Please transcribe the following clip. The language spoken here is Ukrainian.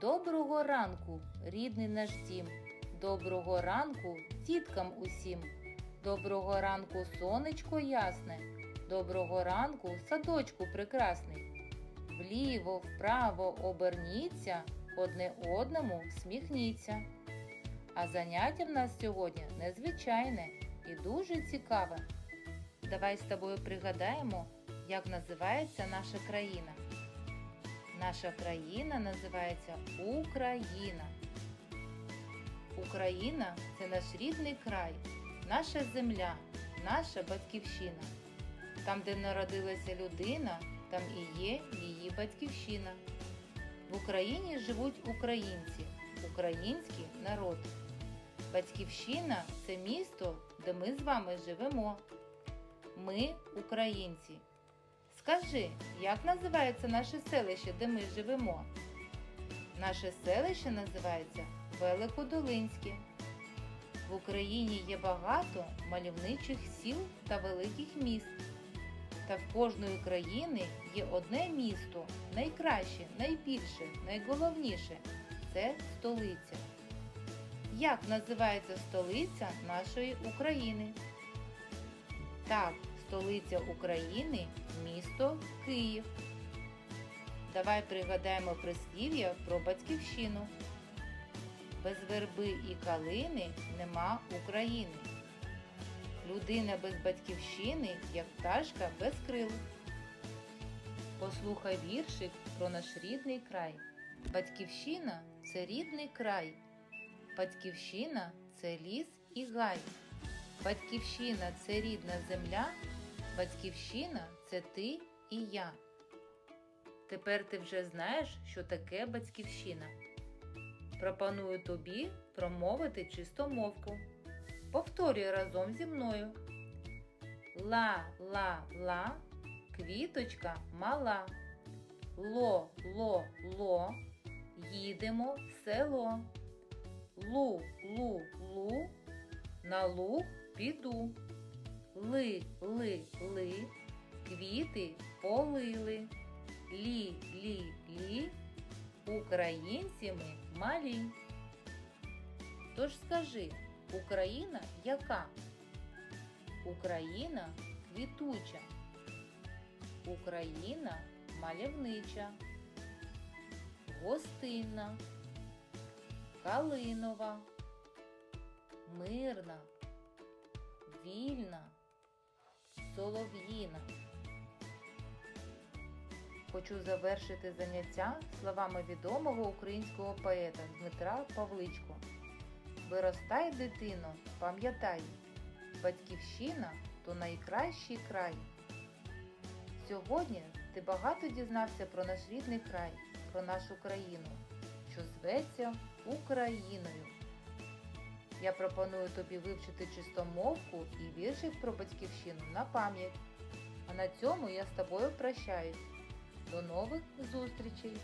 Доброго ранку, рідний наш дім. Доброго ранку діткам усім. Доброго ранку, сонечко ясне. Доброго ранку, садочку прекрасний. Вліво, вправо оберніться, одне одному всміхніться. А заняття в нас сьогодні незвичайне і дуже цікаве. Давай з тобою пригадаємо, як називається наша країна. Наша країна називається Україна. Україна це наш рідний край, наша земля, наша батьківщина. Там, де народилася людина, там і є її батьківщина. В Україні живуть українці, український народ. Батьківщина це місто, де ми з вами живемо. Ми українці. Скажи, як називається наше селище, де ми живемо? Наше селище називається Великодолинське. В Україні є багато мальовничих сіл та великих міст. Та в кожної країни є одне місто, найкраще, найбільше, найголовніше це столиця. Як називається столиця нашої України? Так, столиця України місто Київ. Давай пригадаємо прислів'я про батьківщину. Без верби і калини нема України. Людина без батьківщини, як пташка без крил. Послухай віршик про наш рідний край. Батьківщина це рідний край. Батьківщина це ліс і гай. Батьківщина це рідна земля. Батьківщина це ти і я. Тепер ти вже знаєш, що таке батьківщина. Пропоную тобі промовити чистомовку. Повторюй разом зі мною. Ла-ла-ла, квіточка мала. Ло-ло-ло, їдемо в село. Лу-лу-лу, на луг піду. Ли-ли-ли, квіти полили. Лі-лі-лі, українці ми малі. Тож скажи, Україна яка? Україна квітуча. Україна мальовнича, гостинна, калинова, мирна, вільна, солов'їна. Хочу завершити заняття словами відомого українського поета Дмитра Павличко. Виростай, дитино, пам'ятай, батьківщина то найкращий край. Сьогодні ти багато дізнався про наш рідний край, про нашу країну, що зветься Україною. Я пропоную тобі вивчити чистомовку і віршик про батьківщину на пам'ять. А на цьому я з тобою прощаюсь. До нових зустрічей!